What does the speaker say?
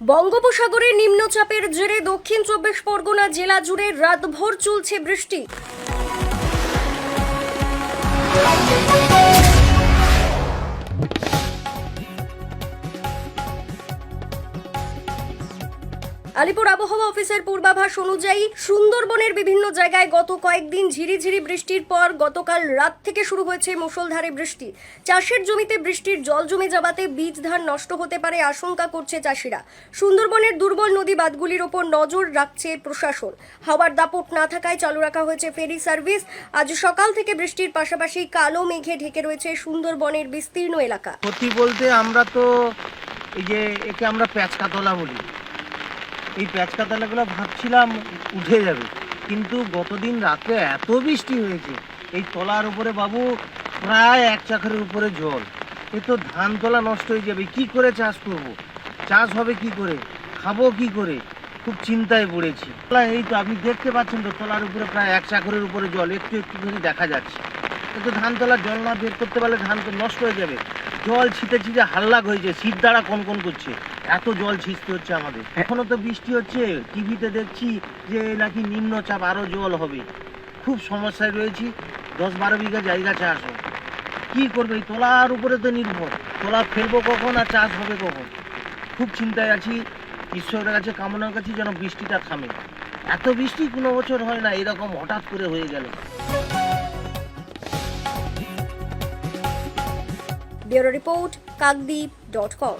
বঙ্গোপসাগরে নিম্নচাপের জেরে দক্ষিণ চব্বিশ পরগনা জেলা জুড়ে রাতভর চলছে বৃষ্টি। আলিপুর আবহাওয়া অফিসের পূর্বাভাস অনুযায়ী সুন্দরবনের বিভিন্ন জায়গায় গত কয়েকদিন ঝিরিঝিরি বৃষ্টির পর গতকাল রাত থেকে শুরু হয়েছে মুষলধারে বৃষ্টি। চাষের জমিতে বৃষ্টির জল জমে যাওয়াতে বীজ ধান নষ্ট হতে পারে আশঙ্কা করছে চাষিরা। সুন্দরবনের দুর্বল নদী বাঁধগুলির ওপর নজর রাখছে প্রশাসন। হাওয়ার দাপট না থাকায় চালু রাখা হয়েছে ফেরি সার্ভিস। আজ সকাল থেকে বৃষ্টির পাশাপাশি কালো মেঘে ঢেকে রয়েছে সুন্দরবনের বিস্তীর্ণ এলাকা। ক্ষতি বলতে আমরা তো এই যে একে আমরা প্যাঁচকাতলা বলি। এই প্যাঁচকাতলাগুলো ভাবছিলাম উঠে যাবে। কিন্তু গতদিন রাতে এত বৃষ্টি হয়েছে, এই তলার উপরে বাবু প্রায় এক চাকরের উপরে জল। এ তো ধান তোলা নষ্ট হয়ে যাবে, কি করে চাষ করব? চাষ হবে কি করে? খাব কি করে? খুব চিন্তায় পড়েছি। তলা এই তো আপনি দেখতে পাচ্ছেন তো, তলার উপরে প্রায় এক চাকরের উপরে জল, একটু একটু করে দেখা যাচ্ছে। কিন্তু ধান তোলার জল না বের করতে পারলে ধান তো নষ্ট হয়ে যাবে। জল ছিটে ছিটে হাল্লাক হয়েছে শীত দ্বারা কোন কোন করছে। এত জল ছিঁচতে হচ্ছে আমাদের। এখনও তো বৃষ্টি হচ্ছে টিভিতে দেখছি যে নাকি নিম্নচাপ আরও জল হবে। খুব সমস্যায় রয়েছি। দশ বারো বিঘা জায়গা চাষ হয় কি করবে? এই তোলার উপরে তো নির্ভর। তোলা ফেলব কখন আর চাষ হবে কখন? খুব চিন্তায় আছি। ঈশ্বরের কাছে কামনার কাছে যেন বৃষ্টিটা থামে। এত বৃষ্টি কোনো বছর হয় না এরকম হঠাৎ করে হয়ে গেল। Bureau report Kakdwip dot com